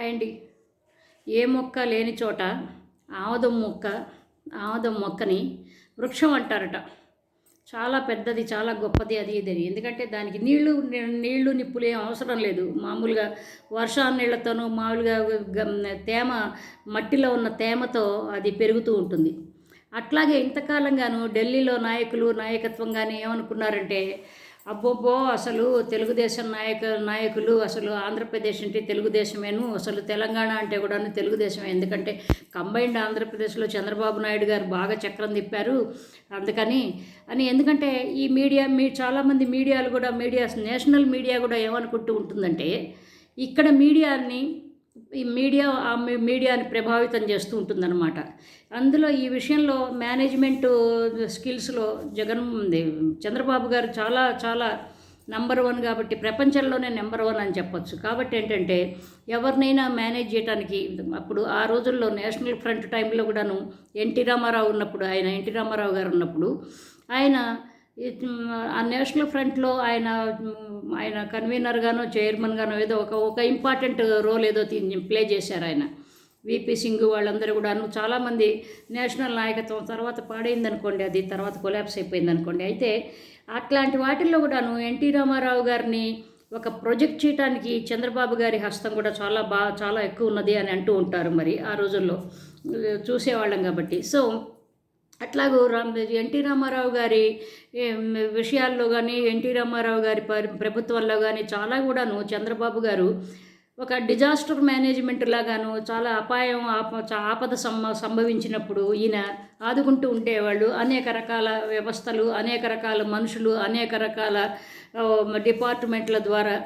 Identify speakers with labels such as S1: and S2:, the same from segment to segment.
S1: And అండి ఏ మొక్క లేని చోట ఆమదం మొక్క ఆమదం మొక్కని వృక్షం అంటారట. చాలా పెద్దది చాలా గొప్పది అది ఇదని ఎందుకంటే దానికి నీళ్ళు నీళ్ళు నిప్పులు ఏం అవసరం లేదు. మామూలుగా వర్షా నీళ్ళతోనూ మామూలుగా తేమ మట్టిలో ఉన్న తేమతో అది పెరుగుతూ ఉంటుంది. అట్లాగే ఇంతకాలంగాను ఢిల్లీలో నాయకులు నాయకత్వం కానీ ఏమనుకున్నారంటే అబ్బోబ్బో అసలు తెలుగుదేశం నాయక నాయకులు అసలు ఆంధ్రప్రదేశ్ అంటే తెలుగుదేశమేను అసలు తెలంగాణ అంటే కూడా తెలుగుదేశమే. ఎందుకంటే కంబైన్డ్ ఆంధ్రప్రదేశ్లో చంద్రబాబు నాయుడు గారు బాగా చక్రం తిప్పారు. అందుకని అని ఎందుకంటే ఈ మీడియా మీ చాలామంది మీడియాలు కూడా మీడియా నేషనల్ మీడియా కూడా ఏమనుకుంటూ ఉంటుందంటే ఇక్కడ మీడియాని ఈ మీడియా ఆ మీడియాని ప్రభావితం చేస్తూ ఉంటుందన్నమాట. అందులో ఈ విషయంలో మేనేజ్మెంట్ స్కిల్స్లో జగన్ చంద్రబాబు గారు చాలా చాలా నెంబర్ వన్ కాబట్టి ప్రపంచంలోనే నెంబర్ వన్ అని చెప్పొచ్చు. కాబట్టి ఏంటంటే ఎవరినైనా మేనేజ్ చేయడానికి అప్పుడు ఆ రోజుల్లో నేషనల్ ఫ్రంట్ టైంలో కూడాను ఎన్టీ రామారావు ఉన్నప్పుడు ఆయన ఎన్టీ రామారావు గారు ఉన్నప్పుడు ఆయన ఆ నేషనల్ ఫ్రంట్లో ఆయన ఆయన కన్వీనర్గానో చైర్మన్గానో ఏదో ఒక ఒక ఇంపార్టెంట్ రోల్ ఏదో ప్లే చేశారు ఆయన. విపి సింగ్ వాళ్ళందరూ కూడాను చాలామంది నేషనల్ నాయకత్వం తర్వాత పాడైంది అనుకోండి అది తర్వాత కొలాప్స్ అయిపోయింది అనుకోండి అయితే అట్లాంటి వాటిల్లో కూడాను ఎన్టీ రామారావు గారిని ఒక ప్రొజెక్ట్ చేయడానికి చంద్రబాబు గారి హస్తం కూడా చాలా బాగా చాలా ఎక్కువ ఉన్నది అని అంటూ ఉంటారు మరి ఆ రోజుల్లో. చూసేవాళ్ళం కాబట్టి. సో అట్లాగూ రామ్ ఎన్టీ రామారావు గారి విషయాల్లో కానీ ఎన్టీ రామారావు గారి ప్రభుత్వంలో కానీ చాలా కూడాను చంద్రబాబు గారు ఒక డిజాస్టర్ మేనేజ్మెంట్ లాగాను చాలా అపాయం ఆప ఆపద సంభ సంభవించినప్పుడు ఈయన ఆదుకుంటూ ఉండేవాళ్ళు. అనేక రకాల వ్యవస్థలు అనేక రకాల మనుషులు అనేక రకాల డిపార్ట్మెంట్ల ద్వారా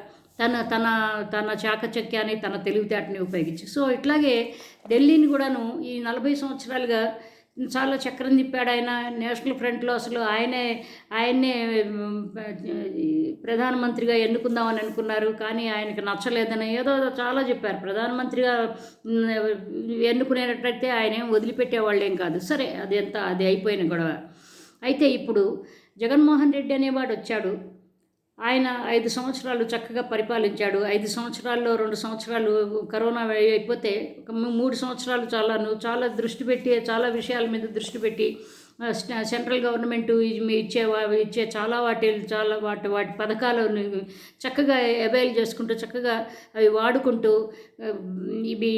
S1: తన తన తన చాకచక్యాన్ని తన తెలివితేటని ఉపయోగించి. సో ఇట్లాగే ఢిల్లీని కూడాను ఈ నలభై సంవత్సరాలుగా చాలా చక్రం తిప్పాడు ఆయన. నేషనల్ ఫ్రంట్లో అసలు ఆయనే ఆయన్నే ప్రధానమంత్రిగా ఎన్నుకుందామని అనుకున్నారు. కానీ ఆయనకి నచ్చలేదని ఏదో చాలా చెప్పారు. ప్రధానమంత్రిగా ఎన్నుకునేటట్టయితే ఆయన ఏం వదిలిపెట్టేవాళ్ళు ఏం కాదు. సరే అది ఎంత అది అయిపోయిన గొడవ. అయితే ఇప్పుడు జగన్మోహన్ రెడ్డి అనేవాడు వచ్చాడు. ఆయన ఐదు సంవత్సరాలు చక్కగా పరిపాలించాడు. ఐదు సంవత్సరాల్లో రెండు సంవత్సరాలు కరోనా అయిపోతే మూడు సంవత్సరాలు చాలాను చాలా దృష్టి పెట్టి చాలా విషయాల మీద దృష్టి పెట్టి సెంట్రల్ గవర్నమెంట్ ఇచ్చే ఇచ్చే చాలా వాటి చాలా వాటి వాటి పథకాలను చక్కగా అవైల్ చేసుకుంటూ చక్కగా అవి వాడుకుంటూ ఇవి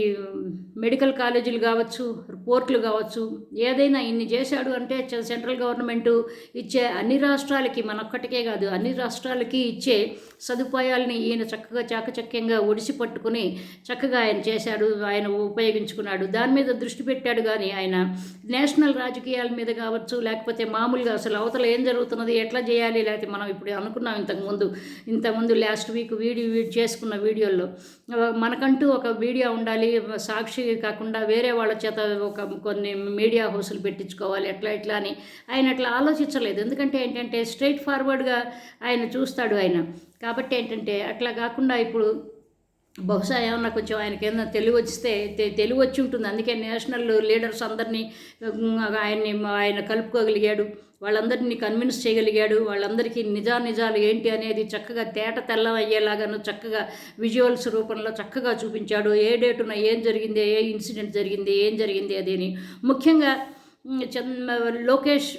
S1: మెడికల్ కాలేజీలు కావచ్చు పోర్ట్లు కావచ్చు ఏదైనా ఇన్ని చేశాడు అంటే సెంట్రల్ గవర్నమెంట్ ఇచ్చే అన్ని రాష్ట్రాలకి మనొక్కటికే కాదు అన్ని రాష్ట్రాలకి ఇచ్చే సదుపాయాలని ఈయన చక్కగా చాకచక్యంగా ఒడిసి పట్టుకుని చక్కగా ఆయన చేశాడు ఆయన ఉపయోగించుకున్నాడు. దాని మీద దృష్టి పెట్టాడు కానీ ఆయన నేషనల్ రాజకీయాల మీద కావచ్చు లేకపోతే మామూలుగా అసలు అవతల ఏం జరుగుతున్నది ఎట్లా చేయాలి లేకపోతే మనం ఇప్పుడు అనుకున్నాం ఇంతకుముందు ఇంతకుముందు లాస్ట్ వీక్ వీడియో చేసుకున్న వీడియోల్లో. మనకంటూ ఒక వీడియో ఉండాలి సాక్షి కాకుండా వేరే వాళ్ళ చేత ఒక కొన్ని మీడియా హౌసులు పెట్టించుకోవాలి ఎట్లా ఎట్లా అని ఆయన అట్లా ఆలోచించలేదు. ఎందుకంటే ఏంటంటే స్ట్రైట్ ఫార్వర్డ్గా ఆయన చూస్తాడు ఆయన. కాబట్టి ఏంటంటే అట్లా కాకుండా ఇప్పుడు బహుశా ఏమన్నా కొంచెం ఆయనకి ఏమన్నా తెలివి వచ్చిస్తే తెలివి వచ్చి ఉంటుంది. అందుకే నేషనల్ లీడర్స్ అందరినీ ఆయన్ని ఆయన కలుపుకోగలిగాడు. వాళ్ళందరినీ కన్విన్స్ చేయగలిగాడు. వాళ్ళందరికీ నిజా నిజాలు ఏంటి అనేది చక్కగా తేట తెల్లం అయ్యేలాగాను చక్కగా విజువల్స్ రూపంలో చక్కగా చూపించాడు. ఏ డేటున ఏం జరిగింది ఏ ఇన్సిడెంట్ జరిగింది ఏం జరిగింది అది అని ముఖ్యంగా చంద్ లోకేష్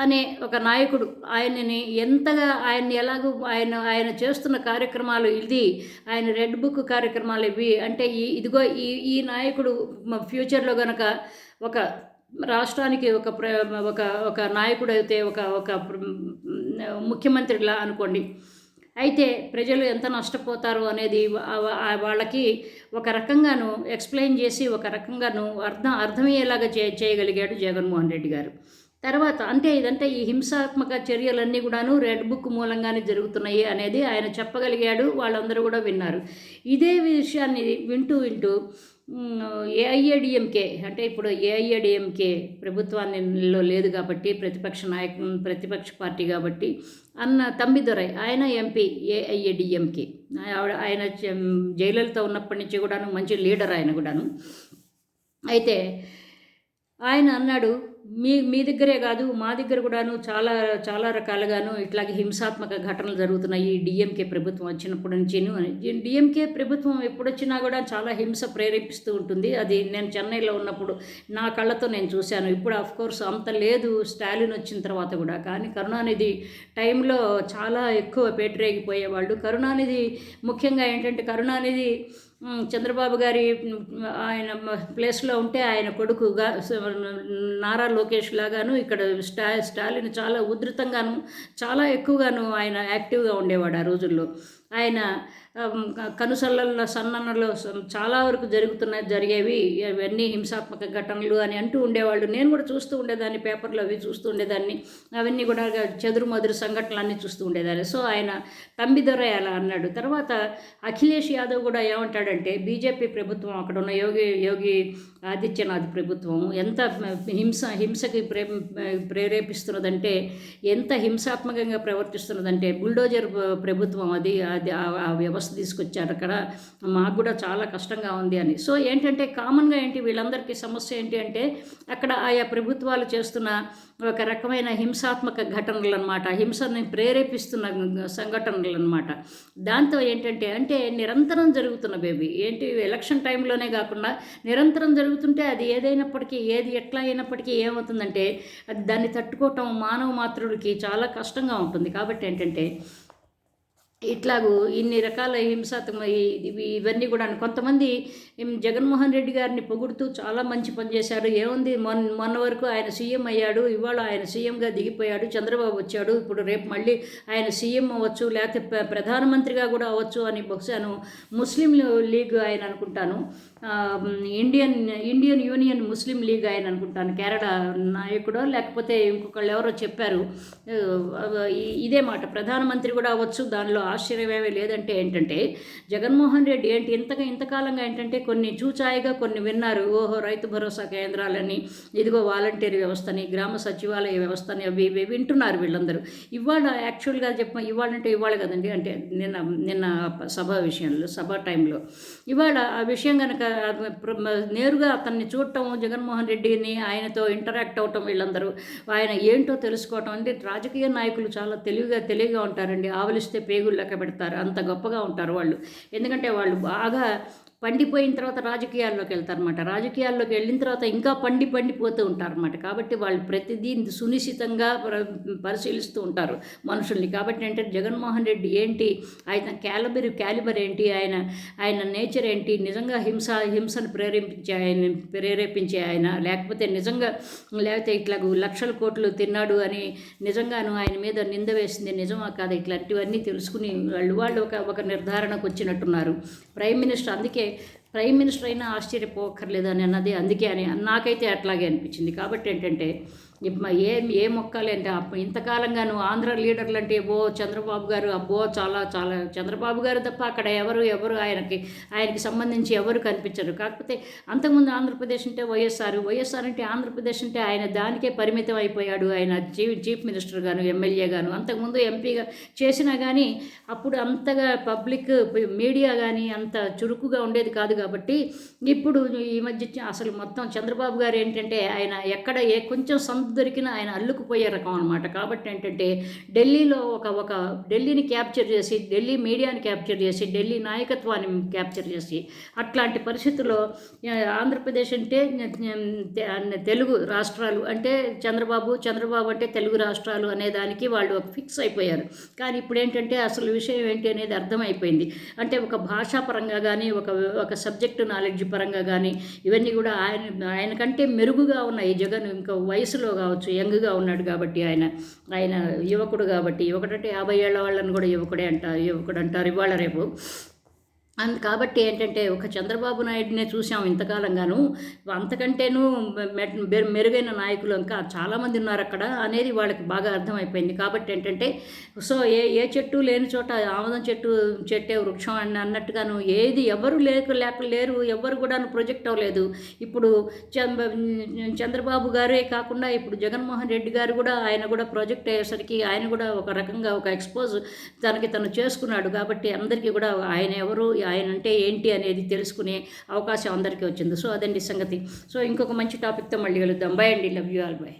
S1: అనే ఒక నాయకుడు ఆయనని ఎంతగా ఆయన్ని ఎలాగో ఆయన ఆయన చేస్తున్న కార్యక్రమాలు ఇది ఆయన రెడ్ బుక్ కార్యక్రమాలు ఇవి అంటే ఈ ఇదిగో ఈ ఈ నాయకుడు ఫ్యూచర్లో గనక ఒక రాష్ట్రానికి ఒక ప్ర ఒక ఒక నాయకుడు అయితే ఒక ఒక ముఖ్యమంత్రిలా అనుకోండి. అయితే ప్రజలు ఎంత నష్టపోతారు అనేది వాళ్ళకి ఒక రకంగాను ఎక్స్ప్లెయిన్ చేసి ఒక రకంగాను అర్థం అర్థమయ్యేలాగా చే చేయగలిగాడు జగన్మోహన్ రెడ్డి గారు. తర్వాత అంటే ఇదంటే ఈ హింసాత్మక చర్యలన్నీ కూడాను రెడ్ బుక్ మూలంగానే జరుగుతున్నాయి అనేది ఆయన చెప్పగలిగాడు వాళ్ళందరూ కూడా విన్నారు. ఇదే విషయాన్ని వింటూ వింటూ ఏఐఏడిఎంకే అంటే ఇప్పుడు ఏఐఏడిఎంకే ప్రభుత్వాన్నిలో లేదు కాబట్టి ప్రతిపక్ష నాయక ప్రతిపక్ష పార్టీ కాబట్టి అన్న తంబిదొరై ఆయన ఎంపీ ఏఐఏడిఎంకే ఆవిడ ఆయన జ- ఉన్నప్పటి నుంచి కూడాను మంచి లీడర్ ఆయన కూడాను. అయితే ఆయన అన్నాడు మీ మీ దగ్గరే కాదు మా దగ్గర కూడాను చాలా చాలా రకాలుగాను ఇట్లాగే హింసాత్మక ఘటనలు జరుగుతున్నాయి. డిఎంకే ప్రభుత్వం వచ్చినప్పటి నుంచి డిఎంకే ప్రభుత్వం ఎప్పుడొచ్చినా కూడా చాలా హింస ప్రేరేపిస్తూ ఉంటుంది. అది నేను చెన్నైలో ఉన్నప్పుడు నా కళ్ళతో నేను చూశాను. ఇప్పుడు ఆఫ్ కోర్స్ అంత లేదు. స్టాలిన్ వచ్చిన తర్వాత కూడా. కానీ కరుణానిధి టైంలో చాలా ఎక్కువ పేటరేగిపోయేవాళ్ళు. కరుణానిధి ముఖ్యంగా ఏంటంటే కరుణానిధి చంద్రబాబు గారి ఆయన ప్లేస్లో ఉంటే ఆయన కొడుకుగా నారా లోకేష్ లాగాను ఇక్కడ స్టా స్టాలిన్ చాలా ఉధృతంగాను చాలా ఎక్కువగాను ఆయన యాక్టివ్గా ఉండేవాడు ఆ రోజుల్లో. ఆయన కనుసల్లల్లో సన్నన్నలో చాలా వరకు జరుగుతున్న జరిగేవి ఇవన్నీ హింసాత్మక ఘటనలు అని అంటూ ఉండేవాళ్ళు. నేను కూడా చూస్తూ ఉండేదాన్ని పేపర్లో అవి చూస్తూ ఉండేదాన్ని. అవన్నీ కూడా చెదురు మదురు సంఘటనలన్నీ చూస్తూ ఉండేదాన్ని. సో ఆయన తంబిదొర అలా అన్నాడు. తర్వాత అఖిలేష్ యాదవ్ కూడా ఏమంటాడంటే బీజేపీ ప్రభుత్వం అక్కడ ఉన్న యోగి యోగి ఆదిత్యనాథ్ ప్రభుత్వం ఎంత హింస హింసకి ప్రే ప్రేరేపిస్తున్నదంటే ఎంత హింసాత్మకంగా ప్రవర్తిస్తున్నదంటే బుల్డోజర్ ప్రభుత్వం అది అది ఆ- వ్యవస్థ ఫ్లవర్స్ తీసుకొచ్చారు అక్కడ. మాకు కూడా చాలా కష్టంగా ఉంది అని. సో ఏంటంటే కామన్గా ఏంటి వీళ్ళందరికీ సమస్య ఏంటి అంటే అక్కడ ఆయా ప్రభుత్వాలు చేస్తున్న ఒక రకమైన హింసాత్మక ఘటనలు అనమాట హింసని ప్రేరేపిస్తున్న సంఘటనలు అనమాట దాంతో ఏంటంటే అంటే నిరంతరం జరుగుతున్న బేబీ. ఏంటి ఎలక్షన్ టైంలోనే కాకుండా నిరంతరం జరుగుతుంటే అది ఏదైనప్పటికీ ఏది ఎట్లా అయినప్పటికీ ఏమవుతుందంటే అది దాన్ని తట్టుకోవటం మానవ మాతృడికి చాలా కష్టంగా ఉంటుంది. కాబట్టి ఏంటంటే ఇట్లాగూ ఇన్ని రకాల హింసాత్మ ఇవి ఇవన్నీ కూడా కొంతమంది జగన్మోహన్ రెడ్డి గారిని పొగుడుతూ చాలా మంచి పని చేశారు. ఏముంది? మొన్న మొన్న వరకు ఆయన సీఎం అయ్యాడు ఇవాళ ఆయన సీఎంగా దిగిపోయాడు చంద్రబాబు వచ్చాడు ఇప్పుడు రేపు మళ్ళీ ఆయన సీఎం అవ్వచ్చు లేకపోతే ప్రధానమంత్రిగా కూడా అవ్వచ్చు అని బహుశాను ముస్లిం లీగ్ ఆయన అనుకుంటాను. ఇండియన్ ఇండియన్ యూనియన్ ముస్లిం లీగ్ ఆయన అనుకుంటాను. కేరళ నాయకుడో లేకపోతే ఇంకొకళ్ళు ఎవరో చెప్పారు. ఇదే మాట. ప్రధానమంత్రి కూడా అవ్వచ్చు దానిలో ఆశ్చర్యమేమీ లేదంటే ఏంటంటే జగన్మోహన్ రెడ్డి ఏంటి ఇంతగా ఇంతకాలంగా ఏంటంటే కొన్ని చూచాయిగా కొన్ని విన్నారు. ఓహో రైతు భరోసా కేంద్రాలని ఇదిగో వాలంటీర్ వ్యవస్థని గ్రామ సచివాలయ వ్యవస్థని అవి ఇవి వింటున్నారు వీళ్ళందరూ. ఇవాళ యాక్చువల్గా చెప్ప ఇవాళ అంటే ఇవాళ కదండి అంటే నిన్న నిన్న సభ విషయంలో సభ టైంలో. ఇవాళ ఆ విషయం కనుక నేరుగా అతన్ని చూడటం జగన్మోహన్ రెడ్డిని ఆయనతో ఇంటరాక్ట్ అవటం వీళ్ళందరూ ఆయన ఏంటో తెలుసుకోవటం అంటే రాజకీయ నాయకులు చాలా తెలివిగా తెలివిగా ఉంటారండి. ఆవలిస్తే పేగులు లెక్క పెడతారు అంత గొప్పగా ఉంటారు వాళ్ళు. ఎందుకంటే వాళ్ళు బాగా పండిపోయిన తర్వాత రాజకీయాల్లోకి వెళ్తారనమాట రాజకీయాల్లోకి వెళ్ళిన తర్వాత ఇంకా పండి పండిపోతూ ఉంటారనమాట కాబట్టి వాళ్ళు ప్రతిదీ సునిశ్చితంగా పరిశీలిస్తూ ఉంటారు మనుషుల్ని. కాబట్టి అంటే జగన్మోహన్ రెడ్డి ఏంటి? ఆయన క్యాలబరి క్యాలిబర్ ఏంటి? ఆయన ఆయన నేచర్ ఏంటి? నిజంగా హింస హింసను ప్రేరేపించే ఆయన ప్రేరేపించే ఆయన లేకపోతే నిజంగా లేకపోతే ఇట్లా లక్షల కోట్లు తిన్నాడు అని నిజంగాను ఆయన మీద నింద వేసింది నిజమా కాదు? ఇట్లాంటివన్నీ తెలుసుకుని వాళ్ళు వాళ్ళు ఒక ఒక నిర్ధారణకు వచ్చినట్టున్నారు. ప్రైమ్ మినిస్టర్ అందుకే ప్రైమ్ మినిస్టర్ అయినా ఆశ్చర్యపోకర్లేదు అని అన్నది అందుకే అని నాకైతే అట్లాగే అనిపించింది. కాబట్టి ఏంటంటే ఏ ఏ మొక్కలేంటే ఇంతకాలంగా నువ్వు ఆంధ్ర లీడర్లు అంటే ఓ చంద్రబాబు గారు అబ్బో చాలా చాలా చంద్రబాబు గారు తప్ప అక్కడ ఎవరు ఎవరు ఆయనకి ఆయనకి సంబంధించి ఎవరు కనిపించరు. కాకపోతే అంతకుముందు ఆంధ్రప్రదేశ్ అంటే వైఎస్ఆర్ వైఎస్ఆర్ అంటే ఆంధ్రప్రదేశ్ అంటే ఆయన దానికే పరిమితం అయిపోయాడు ఆయన చీఫ్ చీఫ్ మినిస్టర్ గాను ఎమ్మెల్యే గాను. అంతకుముందు ఎంపీగా చేసినా కానీ అప్పుడు అంతగా పబ్లిక్ మీడియా కానీ అంత చురుకుగా ఉండేది కాదు కాబట్టి ఇప్పుడు ఈ మధ్య అసలు మొత్తం చంద్రబాబు గారు ఏంటంటే ఆయన ఎక్కడ ఏ కొంచెం సందు దొరికినా ఆయన అల్లుకుపోయే రకం అనమాట కాబట్టి ఏంటంటే ఢిల్లీలో ఒక ఒక ఢిల్లీని క్యాప్చర్ చేసి ఢిల్లీ మీడియాని క్యాప్చర్ చేసి ఢిల్లీ నాయకత్వాన్ని క్యాప్చర్ చేసి అట్లాంటి పరిస్థితుల్లో ఆంధ్రప్రదేశ్ అంటే తెలుగు రాష్ట్రాలు అంటే చంద్రబాబు చంద్రబాబు అంటే తెలుగు రాష్ట్రాలు అనే దానికి వాళ్ళు ఫిక్స్ అయిపోయారు. కానీ ఇప్పుడు ఏంటంటే అసలు విషయం ఏంటి అనేది అర్థమైపోయింది. అంటే ఒక భాషా పరంగా కానీ ఒక ఒక సబ్జెక్టు నాలెడ్జ్ పరంగా కానీ ఇవన్నీ కూడా ఆయన ఆయన కంటే మెరుగుగా ఉన్నాయి జగన్ ఇంకా వయసులో కావచ్చు యంగ్గా ఉన్నాడు కాబట్టి ఆయన ఆయన యువకుడు కాబట్టి యువకుడంటే యాభై ఏళ్ళ వాళ్ళని కూడా యువకుడే అంటారు యువకుడు అంటారు. ఇవాళ రేపు అందు కాబట్టి ఏంటంటే ఒక చంద్రబాబు నాయుడునే చూసాం ఇంతకాలంగాను. అంతకంటేనూ మెరుగైన నాయకులు ఇంకా చాలామంది ఉన్నారు అక్కడ అనేది వాళ్ళకి బాగా అర్థమైపోయింది. కాబట్టి ఏంటంటే సో ఏ ఏ చెట్టు లేని చోట ఆమదం చెట్టు చెట్టే వృక్షం అని అన్నట్టుగాను ఏది ఎవరు లేక లేక లేరు ఎవరు కూడా ప్రొజెక్ట్ అవ్వలేదు. ఇప్పుడు చంద్రబాబు గారే కాకుండా ఇప్పుడు జగన్మోహన్ రెడ్డి గారు కూడా ఆయన కూడా ప్రొజెక్ట్ అయ్యేసరికి ఆయన కూడా ఒక రకంగా ఒక ఎక్స్పోజ్ తనకి తను చేసుకున్నాడు. కాబట్టి అందరికీ కూడా ఆయన ఎవరు ఆయన అంటే ఏంటి అనేది తెలుసుకునే అవకాశం అందరికీ వచ్చింది. సో అదండి సంగతి. సో ఇంకొక మంచి టాపిక్తో మళ్ళీ కలుద్దాం. బై అండి. Love you all by